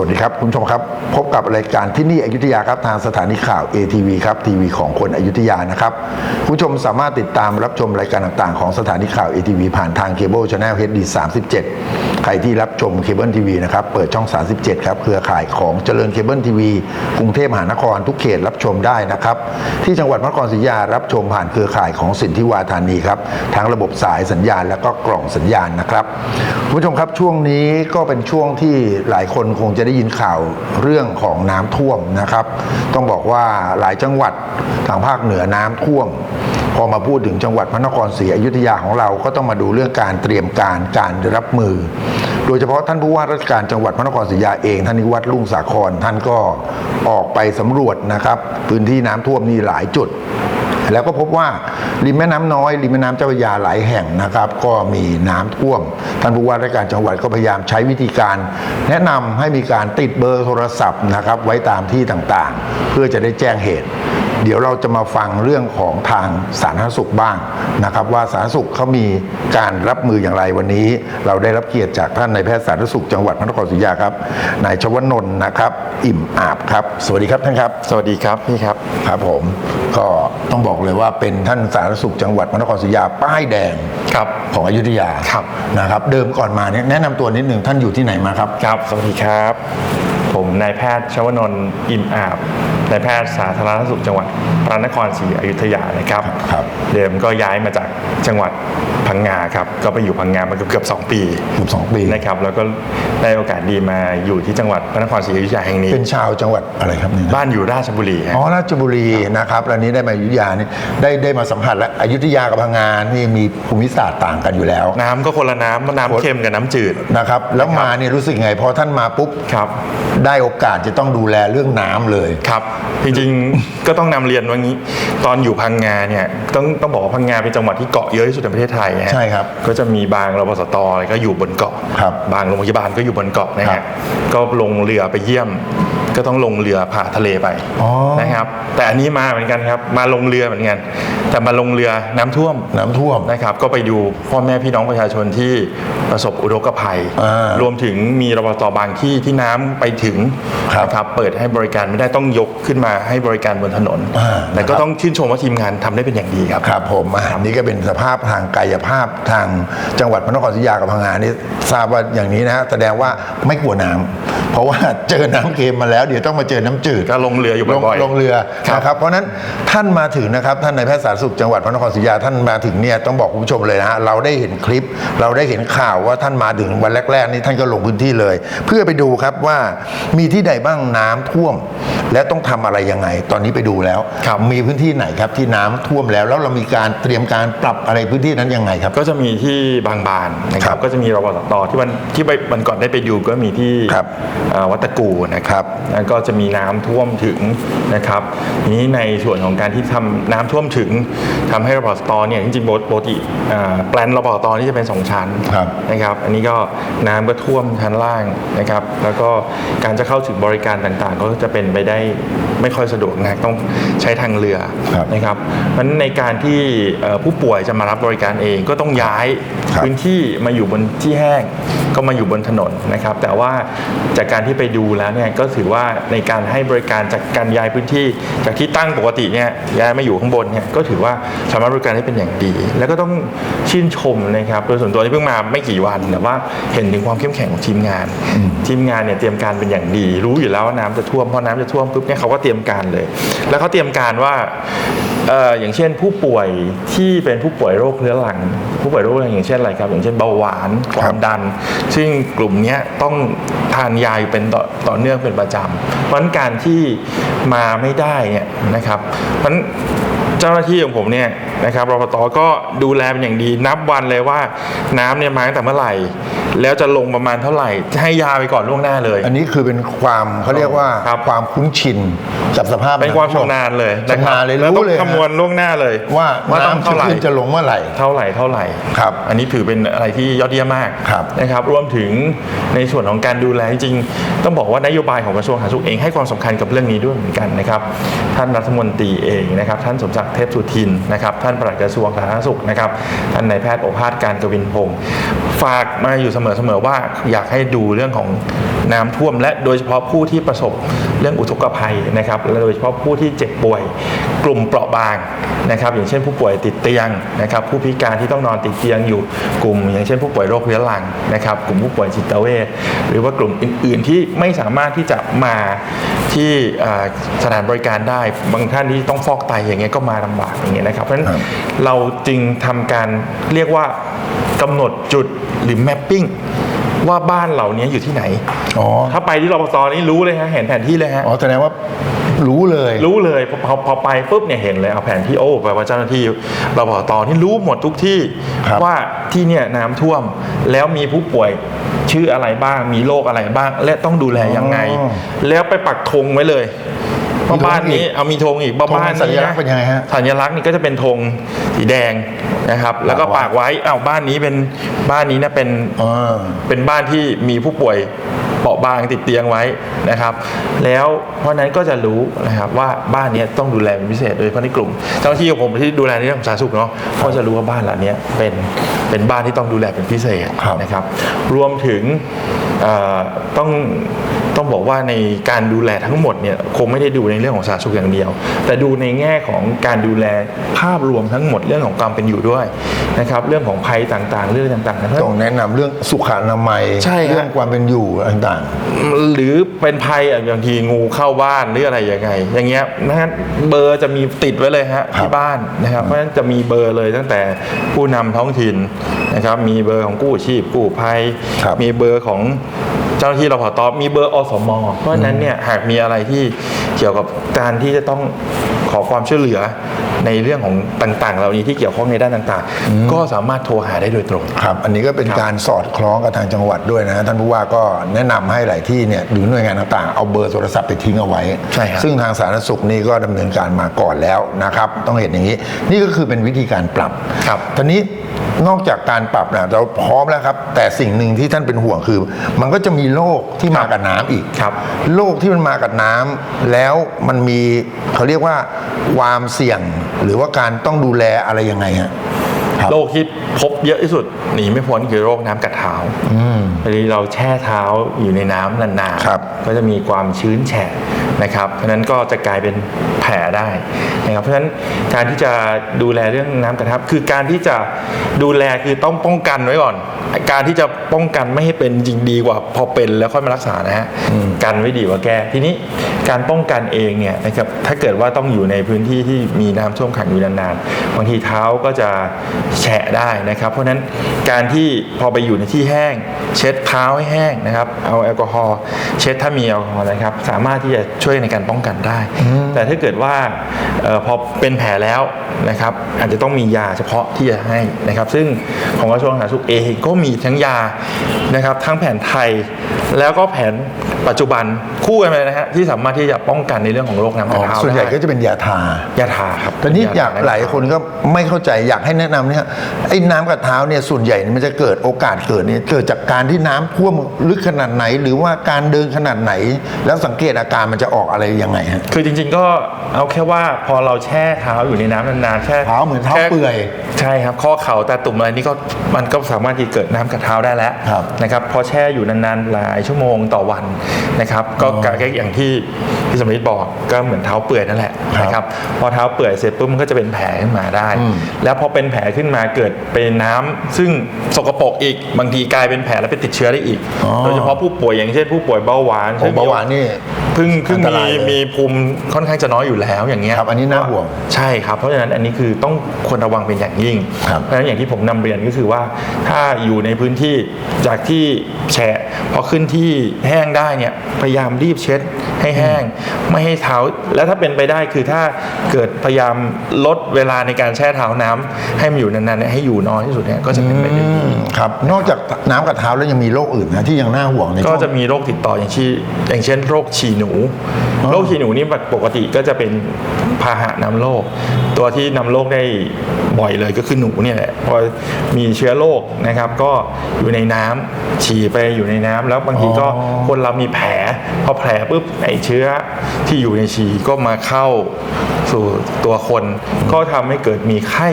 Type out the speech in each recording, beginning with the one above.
วัสดีครับ คุณผู้ชมครับ พบกับรายการที่นี่อยุธยาครับทางสถานีข่าว ATV ครับทีวีของคนอยุธยานะครับ คุณผู้ชมสามารถติดตามรับชมรายการต่างๆ ของสถานีข่าว ATV ผ่านทางเคเบิลช n แนล HD 37 ใครที่รับชมเคเบิลทีวีนะครับ เปิดช่อง 37 ครับ เครือข่ายของเจริญเคเบิลทีวีกรุงเทพมหานครทุกเขตรับชมได้นะครับ ที่จังหวัดพระนครศรีอยุธยารับชมผ่านเครือข่ายของสินทิวาธานีครับทั้งระบบสายสัญญาณและก็กล่องสัญญาณนะครับคุณผู้ชมครับช่วงนี้ก็เป็นช่วงที่หลายคนคงจะได้ยินข่าวเรื่องของน้ำท่วมนะครับ ต้องบอกว่าหลายจังหวัดทางภาคเหนือน้ำท่วม พอมาพูดถึงจังหวัดพระนครศรีอยุธยาของเราก็ต้องมาดูเรื่องการเตรียมการการรับมือ โดยเฉพาะท่านผู้ว่าราชการจังหวัดพระนครศรีอยุธยาเองท่านนิวัฒน์ลุ่งสาครท่านก็ออกไปสำรวจนะครับ พื้นที่น้ำท่วมนี่หลายจุด แล้วก็พบว่าริมแม่น้ำน้อยริมแม่น้ำเจ้าพระยาหลายแห่งนะครับ ก็มีน้ำท่วม ท่านผู้ว่าราชการจังหวัดก็พยายามใช้วิธีการ แนะนำให้มีการติดเบอร์โทรศัพท์นะครับไว้ตามที่ต่างๆ เพื่อจะได้แจ้งเหตุ เดี๋ยวเราจะมาฟังเรื่องของทางสาธารณสุขบ้างนะครับ ว่าสาธารณสุขเขามีการรับมืออย่างไรวันนี้ เราได้รับเกียรติจากท่านนายแพทย์สาธารณสุขจังหวัดพระนครศรีอยุธยาครับนายชวนนท์นะครับ อิ่มอาบครับ สวัสดีครับท่านครับ สวัสดีครับพี่ครับครับผมก็ต้องบอกเลยว่าเป็นท่านสาธารณสุขจังหวัดพระนครศรีอยุธยาป้ายแดงครับของอยุธยาครับนะครับ เดิมก่อนมาเนี่ยแนะนำตัวนิดหนึ่งท่านอยู่ที่ไหนมาครับครับ สวัสดีครับ ผมนายแพทย์ชวนนท์อิ่มอาบนายแพทย์สาธารณสุขจังหวัดพระนครศรีอยุธยานะครับ ครับ เดิมก็ย้ายมาจากจังหวัดพังงาครับ ก็ไปอยู่พังงามาเกือบเกือบๆสองปีเกือบสองปีนะครับ แล้วก็ได้โอกาสดีมาอยู่ที่จังหวัดพระนครศรีอยุธยาแห่งนี้ เป็นชาวจังหวัดอะไรครับเนี่ยบ้านอยู่ราชบุรีฮะอ๋อราชบุรีนะครับแล้วนี้ได้มาอยุธยานี่ได้ได้มาสัมผัสแล้วอยุธยากับพังงานี่มีภูมิศาสตร์ต่างกันอยู่แล้วน้ำก็คนละน้ำน้ำเค็มกับน้ำจืดนะครับ แล้วมาเนี่ยรู้สึกไงพอท่านมาปุ๊บครับได้โอกาสจะต้องดูแลเรื่องน้ำเลย ครับ จริงๆ ก็ต้องนำเรียนว่างี้ ตอนอยู่พังงาเนี่ยต้องต้องบอกว่าพังงาเป็นจังหวัดที่เกาะเยอะที่สุดในประเทศไทยฮะใช่ครับก็จะมีบางรปสตอะไรก็อยู่บนเกาะครับบางโรงพยาบาลก็อยู่บนเกาะนะครัฮะบ ก็ลงเรือไปเยี่ยม ก็ต้องลงเรือผ่าทะเลไปอ๋อ นะครับ แต่อันนี้มาเหมือนกันครับ มาลงเรือเหมือนกัน แต่มาลงเรือน้ำท่วม น้ำท่วม นะครับก็ไปดูพ่อแม่พี่น้องประชาชนที่ประสบอุทกภัย อ่ารวมถึงมีรปตบางที่ที่น้ำไปถึงครับนะครับเปิดให้บริการไม่ได้ต้องยกขึ้นมาให้บริการบนถนน อ่า แต่ก็นะครับต้องชื่นชมว่าทีมงานทำได้เป็นอย่างดีครับ ครับผมอ่านี่ก็เป็นสภาพทางกายภาพทางจังหวัดพระนครศรีอยุธยากับพังงานี่ทราบว่าอย่างนี้นะฮะแสดงว่าไม่กลัวน้ำเพราะว่า เจอน้ำเค็มมาแล้วเดี๋ยวต้องมาเจอน้ำจืดก็ลงเรืออยู่บ่อยๆลงเรือครับนะครับเพราะฉะนั้นท่านมาถึงนะครับท่านนายแพทย์สาธารณสุขจังหวัดพระนครศรีอยุธยาท่านมาถึงเนี่ยต้องบอกคุณผู้ชมเลยนะฮะเราได้เห็นคลิป เราได้เห็นข่าวว่าท่านมาถึงวันแรก ๆ นี่ท่านก็ลงพื้นที่เลย เพื่อไปดูครับว่ามีที่ใดบ้างน้ำท่วม และต้องทำอะไรยังไง ตอนนี้ไปดูแล้วครับมีพื้นที่ไหนครับที่น้ำท่วมแล้ว แล้วเรามีการเตรียมการปรับอะไรพื้นที่นั้นยังไงครับ ก็จะมีที่บางบานนะคครัรับบก็จะมีรปสตที่วันที่ไปวันก่อนได้ไปดูก็มีที่ครับเอ่อวัดตะกูนะครับแล้วก็จะมีน้ำท่วมถึงนะครับทีนี้ในส่วนของการที่ทำน้ำท่วมถึงทำให้รปสตเนี่ยจริงๆปกติเอ่อแปลนรปสตนี่จะเป็นสองชั้นครับนะครับ อันนี้ก็น้ำก็ท่วมชั้นล่างนะครับ แล้วก็การจะเข้าถึงบริการต่างๆ ก็จะเป็นไปได้ไม่ค่อยสะดวกนะต้องใช้ทางเรือครับนะครับเพราะฉะนั้นในการที่เอ่อผู้ป่วยจะมารับบริการเองก็ต้องย้ายครับพื้นที่มาอยู่บนที่แห้งก็มาอยู่บนถนนนะครับ แต่ว่าจากการที่ไปดูแล้วเนี่ยก็ถือว่าในการให้บริการจากการย้ายพื้นที่จากที่ตั้งปกติเนี่ยย้ายมาอยู่ข้างบนเนี่ยก็ถือว่าสามารถบริการได้เป็นอย่างดี แล้วก็ต้องชื่นชมนะครับโดยส่วนตัวที่เพิ่งมาไม่กี่วันแต่ว่าเห็นถึงความเข้มแข็งของทีมงาน ทีมงานเนี่ยเตรียมการเป็นอย่างดี รู้อยู่แล้วว่าน้ำจะท่วมพอน้ำจะท่วมปุ๊บเนี่ยเขาก็เตรียมการเลย แล้วเขาเตรียมการว่าเอย่างเช่นผู้ป่วยที่เป็นผู้ป่วยโรคเรื้อรัง ผู้ป่วยโรคเรื้อรังอย่างเช่นอะไรครับ อย่างเช่นเบาหวานความดัน ซึ่งกลุ่มเนี้ยต้องทานยาอยู่เป็นต่อต่อเนื่องเป็นประจำเพราะฉะนั้นการที่มาไม่ได้เนี่ยนะครับเพราะฉะนั้นเจ้าหน้าที่ของผมเนี่ยนะครับรปตก็ดูแลเป็นอย่างดีนับวันเลยว่าน้ำเนี่ยมาตั้งแต่เมื่อไหร่ แล้วจะลงประมาณเท่าไหร่ ให้ยาไปก่อนล่วงหน้าเลย อันนี้คือเป็นความเขาเรียกว่าครับความคุ้นชินกับสภาพเป็นความชำนาญเลยะชำนาญเลยแล้วต้อรู้งเลยคำนวณล่วงหน้าเลยว่าว่าต้องน้ำจะเท่าไหร่ ขึ้นจะลงเมื่อไหร่ เท่าไหร่เท่าไหร่ ครับอันนี้ถือเป็นอะไรที่ยอดเยี่ยมมากครับนะครับ รวมถึงในส่วนของการดูแลจริงๆ ต้องบอกว่านโยบายของกระทรวงสาธารณสุขเองให้ความสำคัญกับเรื่องนี้ด้วยเหมือนกันนะครับ ท่านรัฐมนตรีเองนะครับ ท่านสมศักดิ์เทพสุทินนะครับ ท่านปลัดกระทรวงสาธารณสุขนะครับ ท่านนายแพทย์โอภาสการกวินพงศ์ฝากมาอยู่เสเสมอว่าอยากให้ดูเรื่องของน้ำท่วม และโดยเฉพาะผู้ที่ประสบเรื่องอุทกภัยนะครับและโดยเฉพาะผู้ที่เจ็บป่วยกลุ่มเปราะบางนะครับ อย่างเช่นผู้ป่วยติดเตียงนะครับ ผู้พิการที่ต้องนอนติดเตียงอยู่กลุ่ม อย่างเช่นผู้ป่วยโรคเรื้อรังนะครับ กลุ่มผู้ป่วยจิตเวชหรือว่ากลุ่มอื่น ๆ ที่ไม่สามารถที่จะมาที่สถานบริการได้บางท่านที่ต้องฟอกไตอย่างเงี้ยก็มาลำบากอย่างเงี้ยนะครับ เพราะฉะนั้นเราจึงทำการเรียกว่ากำหนดจุดหรือ mapping ว่าบ้านเหล่านี้อยู่ที่ไหน อ๋อ ถ้าไปที่รปภนี่รู้เลยฮะเห็นแผนที่เลยฮะ อ๋อ แสดงว่ารู้เลย รู้เลยพอพอพอไปปุ๊บเนี่ยเห็นเลยเอาแผนที่โอ้แปลว่าเจ้าหน้าที่รปภนี่รู้หมดทุกที่ครับว่าที่เนี่ยน้ำท่วมแล้วมีผู้ป่วยชื่ออะไรบ้าง มีโรคอะไรบ้าง และต้องดูแลยังไง อ๋อ แล้วไปปักธงไว้เลย ว่าบ้านนี้เอามีธงอีกว่าธงบ้านสัญนี้ลักษณ์เป็นยังไงฮะสัญลักษณ์นี่ก็จะเป็นธงสีแดงนะครับ แล้วก็ปากไว้อ้าวบ้านนี้เป็นบ้านนี้นะเป็นอ่าเป็นบ้านที่มีผู้ป่วยเปราะบางติดเตียงไว้นะครับ แล้วเพราะฉะนั้นก็จะรู้นะครับว่าบ้านเนี้ยต้องดูแลเป็นพิเศษโดยเฉพาะในกลุ่มเจ้าหน้าที่ของผมที่ดูแลในเรื่องของสาธารณสุขเนาะก็จะรู้ว่าบ้านหลังเนี้ยเป็นเป็นบ้านที่ต้องดูแลเป็นพิเศษครับนะครับ รวมถึงเอ่อต้องต้องบอกว่าในการดูแลทั้งหมดเนี่ยคงไม่ได้ดูในเรื่องของสาธารณสุขอย่างเดียว แต่ดูในแง่ของการดูแลภาพรวมทั้งหมดเรื่องของความเป็นอยู่ด้วยนะครับเรื่องของภัยต่างๆ เรื่องต่างๆนะต้องแนะนำเรื่องสุขอนามัยใช่ครับเรื่องความเป็นอยู่ต่างหรือเป็นภัยอะบางทีงูเข้าบ้านหรืออะไรยังไง อย่างเงี้ยนะฮะเบอร์จะมีติดไว้เลยฮะครับที่บ้านนะครับเพราะฉะนั้นจะมีเบอร์เลยตั้งแต่ผู้นำท้องถิ่นนะครับมีเบอร์ของกู้ชีพกู้ภัยครับมีเบอร์ของเจ้าหน้าที่รพตมีเบอร์อสมเพราะฉะนั้นเนี่ยหากมีอะไรที่เกี่ยวกับการที่จะต้องขอความช่วยเหลือในเรื่องของต่าง ๆ เหล่านี้ที่เกี่ยวข้องในด้านต่าง ๆ ก็สามารถโทรหาได้โดยตรงๆครับ อันนี้ก็เป็นครับการสอดคล้องกับทางจังหวัดด้วยนะท่านผู้ว่าก็แนะนำให้หลายที่เนี่ยหรือหน่วยงานต่าง ๆ เอาเบอร์โทรศัพท์ไปทิ้งเอาไว้ใช่ครับซึ่งทางสาธารณสุขนี่ก็ดำเนินการมาก่อนแล้วนะครับ ต้องเห็นอย่างนี้ นี่ก็คือเป็นวิธีการปรับครับทีนี้นอกจากการปรับนะเราพร้อมแล้วครับ แต่สิ่งหนึ่งที่ท่านเป็นห่วงคือ มันก็จะมีโรคที่มากับน้ำอีกครับโรคที่มันมากับน้ำแล้วมันมีเขาเรียกว่าความเสี่ยง หรือว่าการต้องดูแลอะไรยังไงฮะครับโรคที่ พบเยอะที่สุดหนีไม่พ้นคือโรคน้ำกัดเท้าพอดีเราแช่เท้าอยู่ในน้ำนานครับก็จะมีความชื้นแฉะนะครับ เพราะฉะนั้นก็จะกลายเป็นแผลได้นะครับ เพราะฉะนั้นการที่จะดูแลเรื่องน้ำกัดเท้าคือการที่จะดูแลคือต้องป้องกันไว้ก่อน การที่จะป้องกันไม่ให้เป็นจริงดีกว่า พอเป็นแล้วค่อยมารักษานะฮะกันไว้ดีกว่าแก้ทีนี้การป้องกันเองเนี่ยนะครับถ้าเกิดว่าต้องอยู่ในพื้นที่ที่มีน้ำท่วมขังอยู่นานๆบางทีเท้าก็จะแฉะได้นะครับ เพราะฉะนั้นการที่พอไปอยู่ในที่แห้ง เช็ดเท้าให้แห้งนะครับ เอาแอลกอฮอล์เช็ดถ้ามีแอลกอฮอล์นะครับ สามารถที่จะช่วยในการป้องกันได้ แต่ถ้าเกิดว่าเออพอเป็นแผลแล้วนะครับ อาจจะต้องมียาเฉพาะที่จะให้นะครับ ซึ่งของกระทรวงสาธารณสุขเองก็มีทั้งยานะครับ ทั้งแผนไทยแล้วก็แผน ปัจจุบันคู่กันไปเลยนะฮะที่สามารถที่จะป้องกันในเรื่องของโรคน้ำอ๋กัอดเท้าส่วนใหญ่ได้ก็จะเป็นยาทา ยาทาครับตอนนี้อยากทหลายคนก็ไม่เข้าใจอยากให้แนะนำเนี่ยไอ้น้ำกับเท้าเนี่ยส่วนใหญ่มันจะเกิดโอกาสเกิดเนี่ยเกิดจากการที่น้ำท่วมลึกขนาดไหน หรือว่าการเดินขนาดไหน แล้วสังเกตอาการมันจะออกอะไรยังไงฮะ คือจริง ๆ ก็เอาแค่ว่าพอเราแช่เท้าอยู่ในน้ำนานๆแค่เท้าเหมือนเท้าแค่เปื่อยใช่ครับ ข้อเข่าตาตุ่มอะไรนี่ก็มันก็สามารถที่เกิดน้ำกัดเท้าได้แล้วครับนะครับพอแช่อยู่นานๆหลายชั่วโมงต่อวันนะครับก็กแค่อย่างที่พี่สมฤทธิ์บอกก็เหมือนเท้าเปื่อยนั่นแหละครับนะครับพอเท้าเปื่อยเสร็จปุ๊บมันก็จะเป็นแผลขึ้นมาได้อืมแล้วพอเป็นแผลขึ้นมาเกิดเป็นน้ำซึ่งสกปรกอีกบางทีกลายเป็นแผลแล้วไปติดเชื้อได้อีกอ๋อโดยเฉพาะผู้ป่วยอย่างเช่นผู้ป่วยเบาหวานโอ้เบาหวานนี่เพิ่งเพิ่งอันตมีรายเลยมีภูมิค่อนข้างจะน้อยอยู่แล้วอย่างเงี้ยครับอันนี้น่าห่วงใช่ครับเพราะฉะนั้นอันนี้คือต้องควรระวังเป็นอย่างยิ่งครับเพราะฉะนั้นอย่างที่ผมนำเรียนก็คือว่า ถ้าอยู่ในพื้นที่จากที่แฉะพอขึ้นที่แห้งได้เนี่ยพยายามรีบเช็ดให้แห้ง ไม่ให้เท้า แล้วถ้าเป็นไปได้คือถ้าเกิดพยายามลดเวลาในการแช่เท้าน้ำให้มันอยู่นานๆเนี่ยให้อยู่น้อยที่สุดเนี่ยก็จะเป็นไปได้ดีอืมครับนอกจากน้ำกับเท้าแล้วยังมีโรคอื่นนะที่ยังน่าห่วงในก็ช่วงจะมีโรคติดต่ออย่างที่อย่างเช่นโรคฉี่หนูโรคฉี่หนูนี่ปกติก็จะเป็นพาหะนำโรคตัวที่นำโรคได้บ่อยเลยก็คือหนูเนี่ยแหละพอมีเชื้อโรคนะครับ ก็อยู่ในน้ำฉี่ไปอยู่ในน้ำแล้วบางทีก็อ๋อคนเรามีแผลพอแผลปุ๊บไอเชื้อที่อยู่ในฉี่ก็มาเข้า สู่ตัวคนก็ทำให้เกิดมีไข้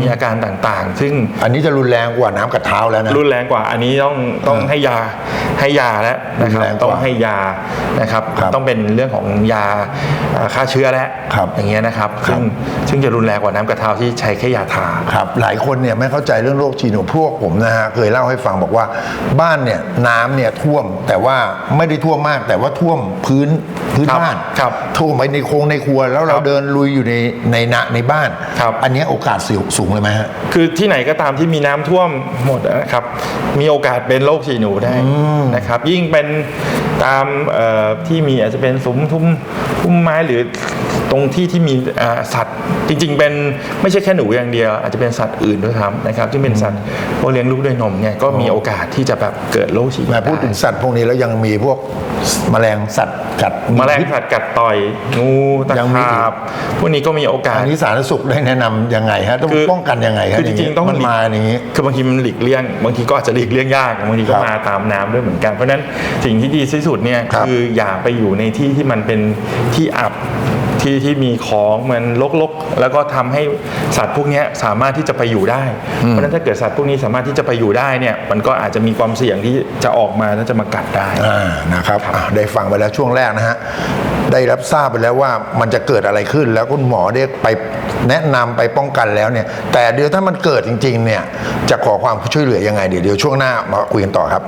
มีอาการต่างๆ ซึ่งอันนี้จะรุนแรงกว่าน้ำกัดเท้าแล้วนะ รุนแรงกว่าอันนี้ต้องต้องอ่าให้ยาให้ยาแล้วนะครับรุนแรงกว่าต้องให้ยานะครับครับต้องเป็นเรื่องของยาอ่าฆ่าเชื้อแล้วครับอย่างเงี้ยนะครับครับ ซึ่งซึ่งจะรุนแรงกว่าน้ำกระเทาที่ใช้แค่ยาทา ครับหลายคนเนี่ยไม่เข้าใจเรื่องโรคชีหนูพวกผมนะฮะเคยเล่าให้ฟังบอกว่าบ้านเนี่ยน้ำเนี่ยท่วมแต่ว่าไม่ได้ท่วมมากแต่ว่าท่วมพื้นพื้นครับบ้านครับท่วมไปในโครงในครัวแล้วเราครับเดินลุยอยู่ในในนะในบ้าน ครับ อันเนี้ยโอกาสเสี่ยงสูงเลยไหมฮะ คือที่ไหนก็ตามที่มีน้ำท่วมหมดนะครับ มีโอกาสเป็นโรคฉี่หนูได้นะครับ ยิ่งเป็นตามเอ่อที่มีอาจจะเป็นซุ้มทุ่มทุ่มไม้หรือตรงที่ที่มีอ่าสัตว์ จริง ๆ เป็นไม่ใช่แค่หนูอย่างเดียว อาจจะเป็นสัตว์อื่นด้วยครับนะครับที่เป็นสัตว์พวกเลี้ยงลูกด้วยนมเนี่ยก็มีโอกาสที่จะแบบเกิดโรคฉี่หนูแมาพูดถึงสัตว์พวกนี้แล้วยังมีพวกแมลงสัตว์กัดแมลงพิษ สัตว์กัดต่อยงูตะยังมีอีกขาบพวกนี้ก็มีโอกาส อันนี้สาธารณสุขได้แนะนำยังไงฮะต้องคือป้องกันยังไงฮะคือจริงๆต้องมันมาอย่างนี้ คือบางทีมันหลีกเลี่ยง บางทีก็อาจจะหลีกเลี่ยงยากบางทีก็ครับมาตามน้ำด้วยเหมือนกันเพราะฉะนั้นสิ่งที่ดีที่สุดเนี่ยครับคืออย่าไปอยู่ในที่ที่มันเป็นที่อับที่ที่มีของมันรกๆ แล้วก็ทำให้สัตว์พวกเนี้ยสามารถที่จะไปอยู่ได้ เพราะฉะนั้นถ้าเกิดสัตว์พวกนี้สามารถที่จะไปอยู่ได้เนี่ยมันก็อาจจะมีความเสี่ยงที่จะออกมาแล้วจะมากัดได้อ่านะครับอะได้ฟังไปแล้วช่วงแรกนะฮะ ได้รับทราบไปแล้วว่ามันจะเกิดอะไรขึ้น แล้วคุณหมอได้ไปแนะนำไปป้องกันแล้วเนี่ย แต่เดี๋ยวถ้ามันเกิดจริง ๆ เนี่ย จะขอความช่วยเหลือยังไงเดี๋ยวเดี๋ยวช่วงหน้ามาคุยกันต่อครับ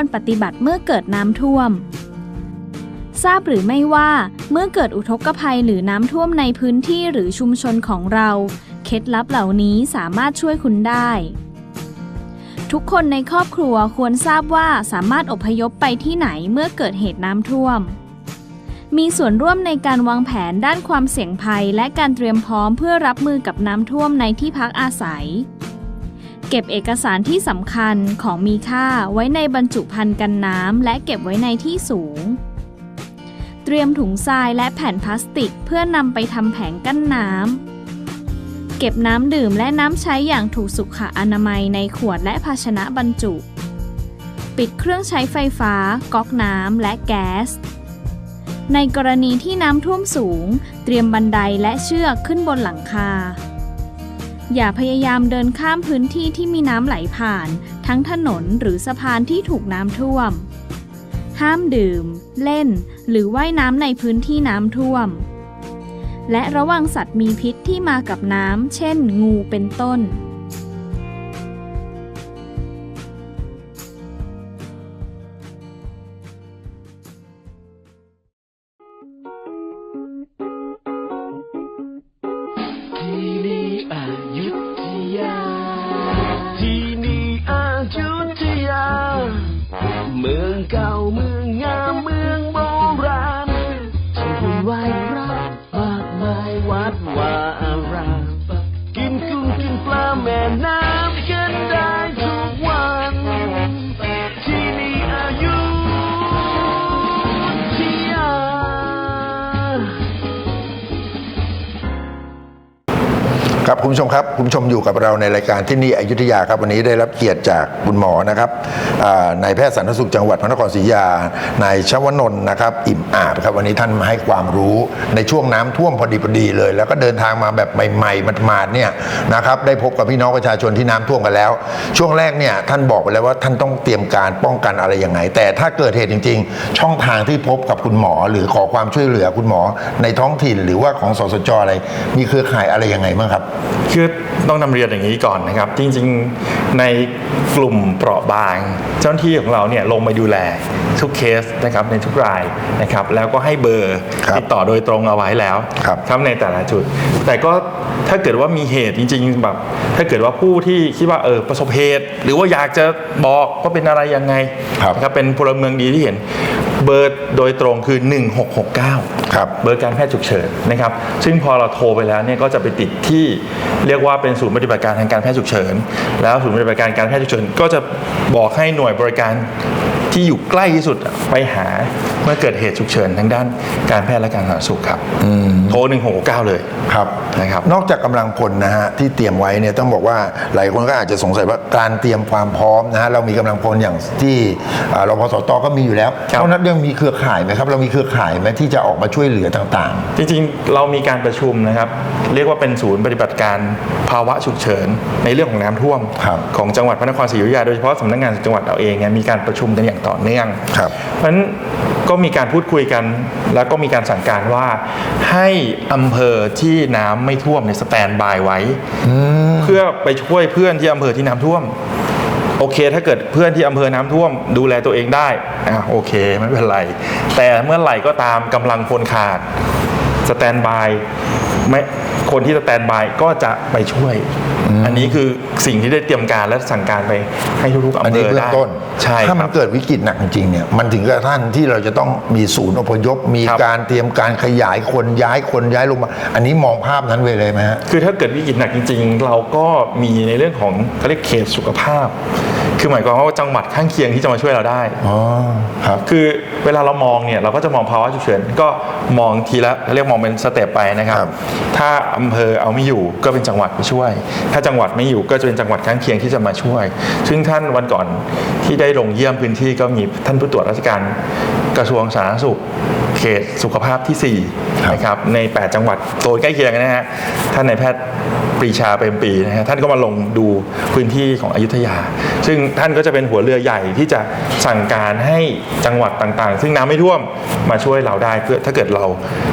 ควรปฏิบัติเมื่อเกิดน้ำท่วม ทราบหรือไม่ว่าเมื่อเกิดอุทกภัยหรือน้ำท่วมในพื้นที่หรือชุมชนของเรา เคล็ดลับเหล่านี้สามารถช่วยคุณได้ ทุกคนในครอบครัวควรทราบว่าสามารถอพยพไปที่ไหนเมื่อเกิดเหตุน้ำท่วมมีส่วนร่วมในการวางแผนด้านความเสี่ยงภัย และการเตรียมพร้อมเพื่อรับมือกับน้ำท่วมในที่พักอาศัย เก็บเอกสารที่สำคัญของมีค่าไว้ในบรรจุภัณฑ์กันน้ำและเก็บไว้ในที่สูง เตรียมถุงทรายและแผ่นพลาสติกเพื่อนำไปทำแผงกั้นน้ำ เก็บน้ำดื่มและน้ำใช้อย่างถูกสุขอนามัยในขวดและภาชนะบรรจุ ปิดเครื่องใช้ไฟฟ้า ก๊อกน้ำและแก๊ส ในกรณีที่น้ำท่วมสูง เตรียมบันไดและเชือกขึ้นบนหลังคา อย่าพยายามเดินข้ามพื้นที่ที่มีน้ำไหลผ่าน ทั้งถนนหรือสะพานที่ถูกน้ำท่วม ห้ามดื่ม เล่น หรือว่ายน้ำในพื้นที่น้ำท่วม และระวังสัตว์มีพิษที่มากับน้ำ เช่น งูเป็นต้น กับเราในรายการที่นี่อยุธยาครับวันนี้ได้รับเกียรติจากคุณหมอนะครับนายแพทย์สันติสุขจังหวัดพระนครศรีอยุธยานายชวนนท์นะครับอิ่มอาบครับวันนี้ท่านมาให้ความรู้ในช่วงน้ำท่วมพอดีพอดีเลย แล้วก็เดินทางมาแบบใหม่ๆมาดๆเนี่ยนะครับได้พบกับพี่น้องประชาชนที่น้ำท่วมกันแล้ว ช่วงแรกเนี่ยท่านบอกไปแล้วว่าท่านต้องเตรียมการป้องกันอะไรยังไง แต่ถ้าเกิดเหตุจริง ๆ ช่องทางที่พบกับคุณหมอ หรือขอความช่วยเหลือคุณหมอในท้องถิ่น หรือว่าของสสจอะไร มีเครือข่ายอะไรยังไงบ้างครับคือ ต้องนำเรียนอย่างนี้ก่อนนะครับ จริงๆในกลุ่มเปราะบาง เจ้าหน้าที่ของเราเนี่ยลงไปดูแลทุกเคสนะครับในทุกรายนะครับ แล้วก็ให้เบอร์ครับติดต่อโดยตรงเอาไว้แล้วครับครับในแต่ละจุด แต่ก็ถ้าเกิดว่ามีเหตุจริง ๆ แบบ ถ้าเกิดว่าผู้ที่คิดว่าเออประสบเหตุ หรือว่าอยากจะบอกว่าเป็นอะไรยังไงครับนะครับเป็นพลเมืองดีที่เห็น เบอร์โดยตรงคือ 1669 ครับ เบอร์การแพทย์ฉุกเฉินนะครับ ซึ่งพอเราโทรไปแล้วเนี่ยก็จะไปติดที่เรียกว่าเป็นศูนย์ปฏิบัติการทางการแพทย์ฉุกเฉิน แล้วศูนย์ปฏิบัติการการแพทย์ฉุกเฉิน ก็จะบอกให้หน่วยบริการ ที่อยู่ใกล้ที่สุดไปหาเมื่อเกิดเหตุฉุกเฉินทางด้านการแพทย์และการสาธารณสุขครับโทร1669เลยครับนะครับ นอกจากกำลังพลนะฮะที่เตรียมไว้เนี่ยต้องบอกว่าหลายคนก็อาจจะสงสัยว่าการเตรียมความพร้อมนะฮะเรามีกำลังพลอย่างที่อ่ารพสตก็มีอยู่แล้วครับเพราะฉะนั้นเรื่องมีเครือข่ายไหมครับ เรามีเครือข่ายไหมที่จะออกมาช่วยเหลือต่างจริงๆ เรามีการประชุมนะครับ เรียกว่าเป็นศูนย์ปฏิบัติการภาวะฉุกเฉินในเรื่องของน้ำท่วมครับของจังหวัดพระนครศรีอยุธยาโดยเฉพาะสำนักงานจังหวัดเราเองเนี่ยมีการประชุมกันอย่างต่อเนื่องครับเพราะฉะนั้นก็มีการพูดคุยกัน แล้วก็มีการสั่งการว่า ให้อำเภอที่น้ำไม่ท่วมในยสแตนบายไว้ เพื่อไปช่วยเพื่อนที่อำเภอที่น้ำท่วมโอเค ถ้าเกิดเพื่อนที่อำเภอน้ำท่วมดูแลตัวเองได้อะโอเค ไม่เป็นไร แต่เมื่อไหร่ก็ตามกำลังพลขาดสแตนบายไม่คนที่สแตนบายก็จะไปช่วย อันนี้คือสิ่งที่ได้เตรียมการและสั่งการไปให้ทุกๆๆอันอำเภนี้อเบื้อได้งต้นใช่ถ้าคมัรันบเกิดวิกฤตหนักจริงๆเนี่ยมันถึงกับท่านที่เราจะต้องมีศูนย์อพยพ มีครับการเตรียมการขยายคนย้ายคนย้ายลงมา อันนี้มองภาพนั้นไว้เลยไหมฮะคือถ้าเกิดวิกฤตหนักจริง ๆ เราก็มีในเรื่องของเขาเรียกเขตสุขภาพ คือหมายความว่าจังหวัดข้างเคียงที่จะมาช่วยเราได้อ๋อครับคือเวลาเรามองเนี่ยเราก็จะมองภาวะฉุกเฉินก็มองทีละเขาเรียกมองเป็นสเต็ปไปนะครับครับ ถ้าอำเภอเอาไม่อยู่ก็เป็นจังหวัดไปช่วย ถ้าจังหวัดไม่อยู่ก็จะเป็นจังหวัดข้างเคียงที่จะมาช่วย ซึ่งท่านวันก่อนที่ได้ลงเยี่ยมพื้นที่ก็มีท่านผู้ตรวจราชการกระทรวงสาธารณสุข เขตสุขภาพที่ครับ4นะครับ ใน 8 จังหวัดโซนใกล้เคียงนะฮะ ท่านนายแพทย์ปรีชาเปรมปรีนะฮะท่านก็มาลงดูพื้นที่ของอยุธยา ซึ่งท่านก็จะเป็นหัวเรือใหญ่ที่จะสั่งการให้จังหวัดต่างๆ ซึ่งน้ำไม่ท่วมมาช่วยเราได้เพื่อถ้าเกิดเรา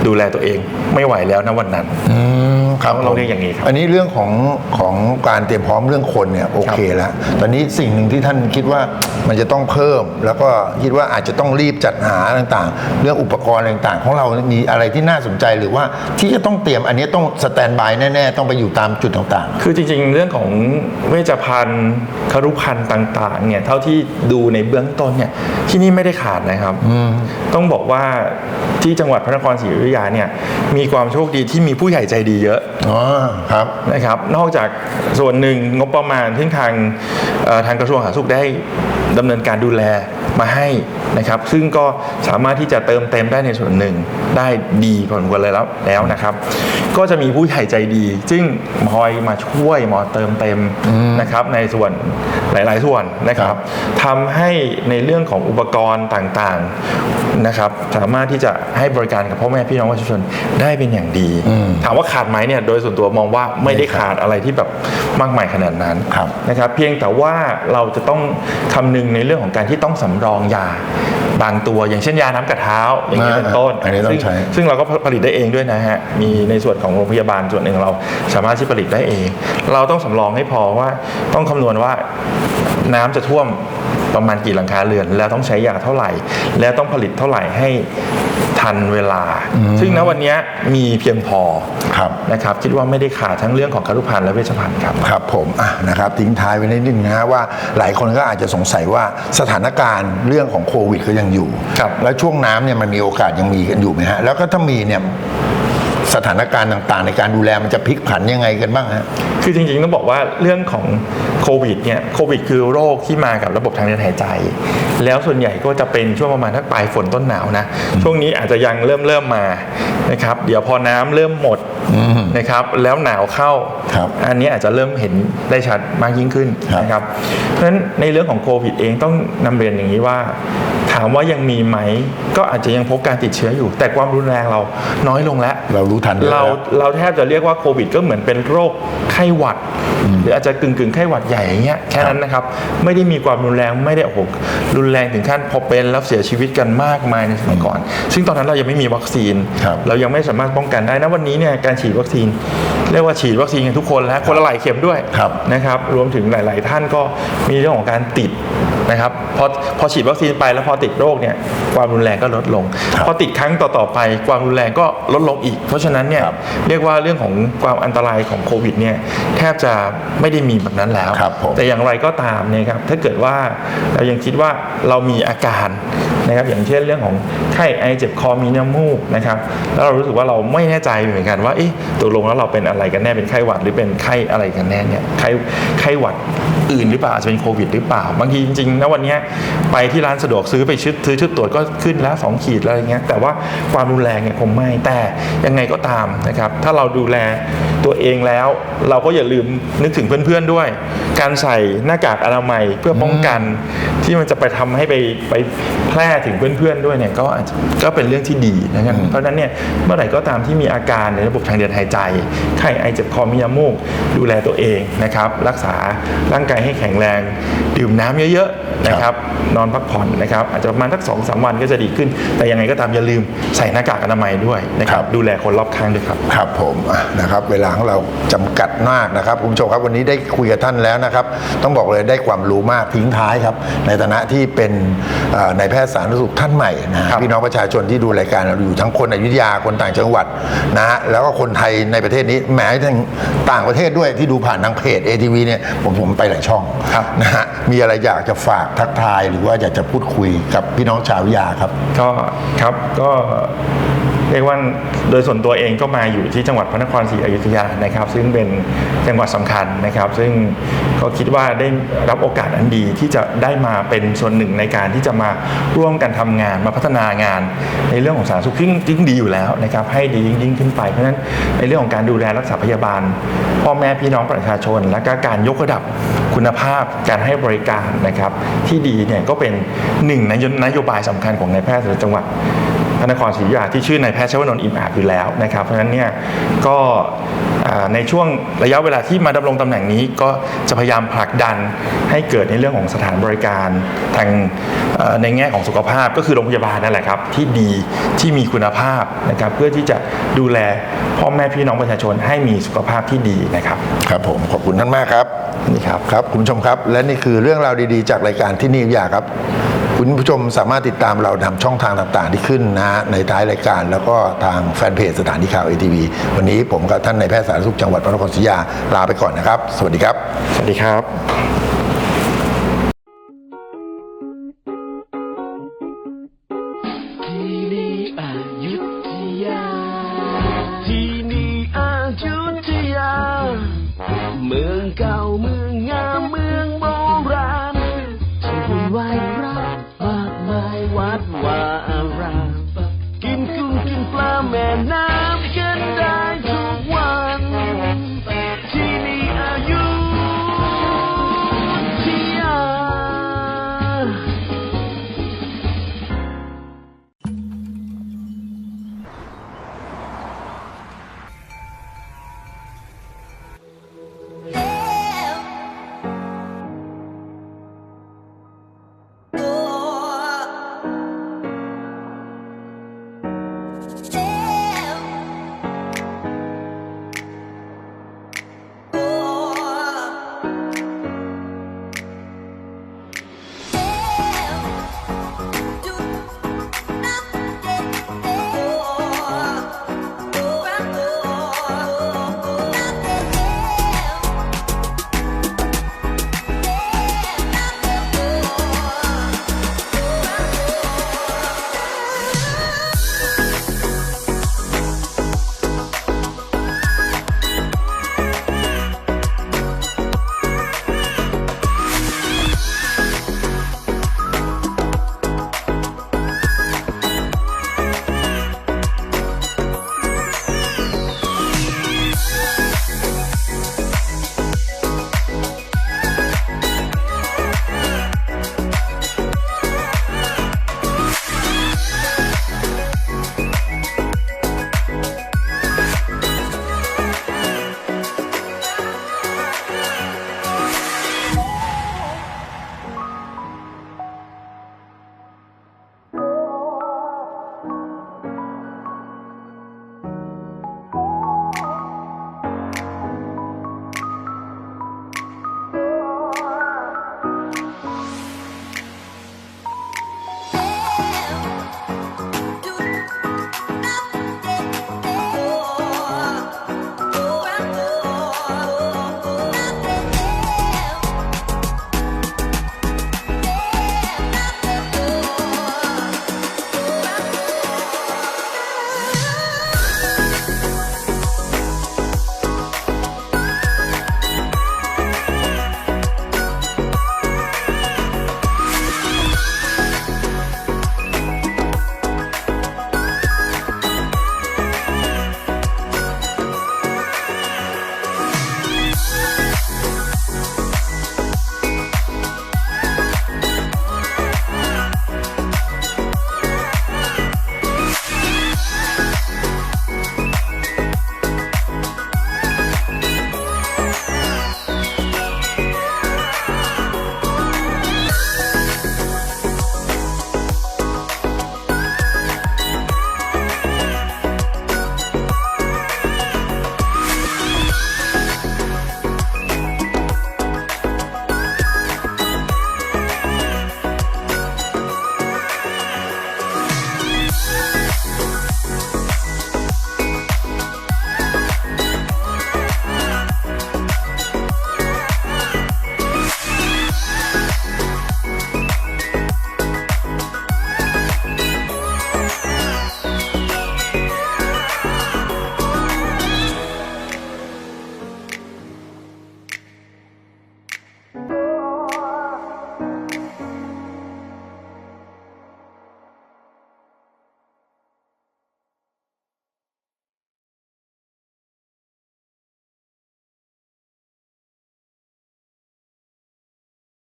ดูแลตัวเองไม่ไหวแล้วนะวันนั้นอืม ครับเราเรียกอย่างนี้ครับอันนี้เรื่องของของการเตรียมพร้อมเรื่องคนเนี่ยโอเคแล้วตอนนี้สิ่งหนึ่งที่ท่านคิดว่ามันจะต้องเพิ่ม แล้วก็คิดว่าอาจจะต้องรีบจัดหาต่างๆ เรื่องอุปกรณ์ต่างๆ ของเรามีอะไรที่น่าสนใจหรือว่าที่จะต้องเตรียมอันนี้ต้องสแตนบายแน่ๆ ต้องไปอยู่ตามจุดต่างคือจริงๆ เรื่องของเวชภัณฑ์ครุภัณฑ์ต่างๆเนี่ยเท่าที่ดูในเบื้องต้นเนี่ยที่นี่ไม่ได้ขาดนะครับต้องบอกว่าที่จังหวัดพระนครศรีอยุธยาเนี่ยมีความโชคดีที่มีผู้ใหญ่ใจดีเยอะๆอ๋อครับ นะครับ นอกจากส่วนหนึ่งงบประมาณที่ทางทางกระทรวงสาธารณสุขได้ ดำเนินการดูแลมาให้นะครับ ซึ่งก็สามารถที่จะเติมเต็มได้ในส่วนหนึ่งได้ดีพอสมควรเลยแล้วแล้วนะครับ ก็จะมีผู้ใหญ่ใจดีซึ่งคอยมาช่วยมาเติมเต็มนะครับ ในส่วนหลาย ๆ ส่วนนะคครัรับบทำให้ในเรื่องของอุปกรณ์ต่างๆนะครับ สามารถที่จะให้บริการกับพ่อแม่พี่น้องประชาชนได้เป็นอย่างดี ถามว่าขาดไหมเนี่ยโดยส่วนตัวมองว่าไม่ได้ขาดอะไรที่แบบมากมายขนาดนั้นครับนะครับ เพียงแต่ว่าเราจะต้องคำนึงในเรื่องของการที่ต้องสำรองยาบางตัวอย่างเช่นยาน้ำกระเท้าอย่างนี้เป็นต้นอันนี้ต้องซึ่งใช้ซึ่งเราก็ผลิตได้เองด้วยนะฮะมีในส่วนของโรงพยาบาลส่วนหนึ่งเราสามารถที่ผลิตได้เอง เราต้องสำรองให้พอว่าต้องคำนวณว่าน้ำจะท่วมประมาณกี่หลังคาเรือน แล้วต้องใช้ยาเท่าไหร่ แล้วต้องผลิตเท่าไหร่ให้ ทันเวลา ซึ่งณวันนี้มีเพียงพอครับนะครับคิดว่าไม่ได้ขาดทั้งเรื่องของคารุพันธ์และเวชภัณฑ์ครับครับผมอะนะครับทิ้งท้ายไว้นิดนึงนะฮะว่าหลายคนก็อาจจะสงสัยว่าสถานการณ์เรื่องของโควิดก็ยังอยู่ครับแล้วช่วงน้ำเนี่ยมันมีโอกาสยังมีกันอยู่ไหมฮะแล้วก็ถ้ามีเนี่ย สถานการณ์ต่าง ๆ ในการดูแลมันจะพลิกผันยังไงกันบ้างฮะ คือจริงๆต้องบอกว่าเรื่องของโควิดเนี่ยโควิดคือโรคที่มากับระบบทางเดินหายใจ แล้วส่วนใหญ่ก็จะเป็นช่วงประมาณทักปลายฝนต้นหนาวนะ ช่วงนี้อาจจะยังเริ่มเริ่มมา นะครับ เดี๋ยวพอน้ำเริ่มหมดนะครับ แล้วหนาวเข้าครับอันนี้อาจจะเริ่มเห็นได้ชัดมากยิ่งขึ้นครับนะครับ เพราะฉะนั้นในเรื่องของโควิดเองต้องนำเรียนอย่างนี้ว่า ถามว่ายังมีไหม ก็อาจจะยังพบการติดเชื้ออยู่ แต่ความรุนแรงเราน้อยลงแล้ว เรารู้ทันเยอะเราแล้วเราแทบจะเรียกว่าโควิด ก็เหมือนเป็นโรคไข้หวัด หรืออาจจะกึ่งกึ่งๆไข้หวัดใหญ่อย่างเงี้ยแค่นั้นนะครับ ไม่ได้มีความรุนแรงไม่ได้โอ้โหรุนแรงถึงขั้นพอเป็นแล้วเสียชีวิตกันมากมายในสมัยก่อน ซึ่งตอนนั้นเรายังไม่มีวัคซีนครับเรายังไม่สามารถป้องกันได้นะวันนี้เนี่ยการฉีดวัคซีนเรียกว่าฉีดวัคซีนกันทุกคนแล้วคนละหลายเข็มด้วยครับนะครับรวมถึงหลาย ๆ ท่านก็มีเรื่องของการติดนะครับพอพอฉีดวัคซีนไปแล้วพอติดโรคเนี่ยความรุนแรงก็ลดลงครับพอติดครั้งต่อ ๆ ไปความรุนแรงก็ลดลงอีก เพราะฉะนั้นเนี่ยครับเรียกว่าเรื่องของความอันตรายของโควิดเนี่ยแทบจะไม่ได้มีแบบนั้นแล้วครับผมแต่อย่างไรก็ตามเนี่ยครับถ้าเกิดว่าเรายังคิดว่าเรามีอาการ นะครับอย่างเช่นเรื่องของไข้ไอเจ็บคอมีน้ำมูกนะครับแล้วเรารู้สึกว่าเราไม่แน่ใจเหมือนกันว่าเอ๊ะตกลงแล้วเราเป็นอะไรกันแน่เป็นไข้หวัดหรือเป็นไข้อะไรกันแน่เนี่ยไข้ไข้หวัดอื่นหรือเปล่าอาจจะเป็นโควิดหรือเปล่าบางทีจริงๆนะวันเนี้ยไปที่ร้านสะดวกซื้อไปชุดซื้อชุดตรวจก็ขึ้นแล้วสองขีดแล้วอะไรเงี้ยแต่ว่าความรุนแรงเนี่ยคงไม่แต่ยังไงก็ตามนะครับถ้าเราดูแลตัวเองแล้ว เราก็อย่าลืมนึกถึงเพื่อนๆด้วย การใส่หน้ากากอนามัยเพื่อป้องกันที่มันจะไปทำให้ไปไปแพร่ถึงเพื่อนๆด้วยเนี่ยก็อาจจะก็เป็นเรื่องที่ดีนะครับเพราะฉะนั้นเนี่ยเมื่อไหร่ก็ตามที่มีอาการในระบบทางเดินหายใจไข้ไอเจ็บคอมีน้ำมูกดูแลตัวเองนะครับรักษาร่างกายให้แข็งแรง ดื่มน้ำเยอะๆนะครับนอนพักผ่อนนะครับอาจจะประมาณสักสองสามวันก็จะดีขึ้น แต่ยังไงก็ตามอย่าลืมใส่หน้ากากอนามัยด้วยนะครับดูแลคนรอบข้างด้วยครับครับผมอะนะครับเวลาของเราจำกัดมากนะครับคุณผู้ชมครับวันนี้ได้คุยกับท่านแล้วนะครับ ต้องบอกเลยได้ความรู้มากทิ้งท้ายครับ ในฐานะที่เป็นเอ่อนายแพทย์สาธารณสุขท่านใหม่นะฮะครับพี่น้องประชาชนที่ดูรายการเราอยู่ทั้งคนอยุธยาคนต่างจังหวัดนะฮะแล้วก็คนไทยในประเทศนี้แม้ทั้งต่างประเทศด้วยที่ดูผ่านทางเพจ ATV เนี่ยผมผมไปหลายช่องครับนะฮะมีอะไรอยากจะฝากทักทายหรือว่าอยากจะพูดคุยกับพี่น้องชาวอยุธยาครับ ก็ครับก็ เรียกว่าโดยส่วนตัวเองก็มาอยู่ที่จังหวัดพระนครศรีอยุธยานะครับ ซึ่งเป็นจังหวัดสำคัญนะครับ ซึ่งก็คิดว่าได้รับโอกาสอันดีที่จะได้มาเป็นส่วนหนึ่งในการที่จะมาร่วมกันทำงานมาพัฒนางาน ในเรื่องของสาธารณสุขซึ่งยิ่งดีอยู่แล้วนะครับ ให้ดียิ่งยิ่งขึ้นไปเพราะฉะนั้นในเรื่องของการดูแลรักษาพยาบาล พ่อแม่พี่น้องประชาชน และก็การยกระดับคุณภาพการให้บริการนะครับ ที่ดีเนี่ยก็เป็นหนึ่งในนโยบายสำคัญของนายแพทย์จังหวัด พระนครศรีอยุธยาที่ชื่อนายแพทย์ชวนนท์อิ่มอาจอยู่แล้วนะครับ เพราะฉะนั้นเนี่ยก็อ่าในช่วงระยะเวลาที่มาดำรงตำแหน่งนี้ก็จะพยายามผลักดันให้เกิดในเรื่องของสถานบริการทางเอ่อในแง่ของสุขภาพก็คือโรงพยาบาลนั่นแหละครับ ที่ดีที่มีคุณภาพนะครับเพื่อที่จะดูแลพ่อแม่พี่น้องประชาชนให้มีสุขภาพที่ดีนะครับครับผมขอบคุณท่านมากครับนี่ครับครับคุณผู้ชมครับ และนี่คือเรื่องราวดีๆ จากรายการที่นี่อยากครับ คุณผู้ชมสามารถติดตามเราทางช่องทางต่างๆ ที่ขึ้นนะในท้ายรายการ แล้วก็ทางแฟนเพจสถานีข่าวเอทีวันนี้ผมกับท่านนายแพทย์สาธารณสุขจังหวัดพระนครศรีอยุธยาลาไปก่อนนะครับ สวัสดีครับ สวัสดีครับ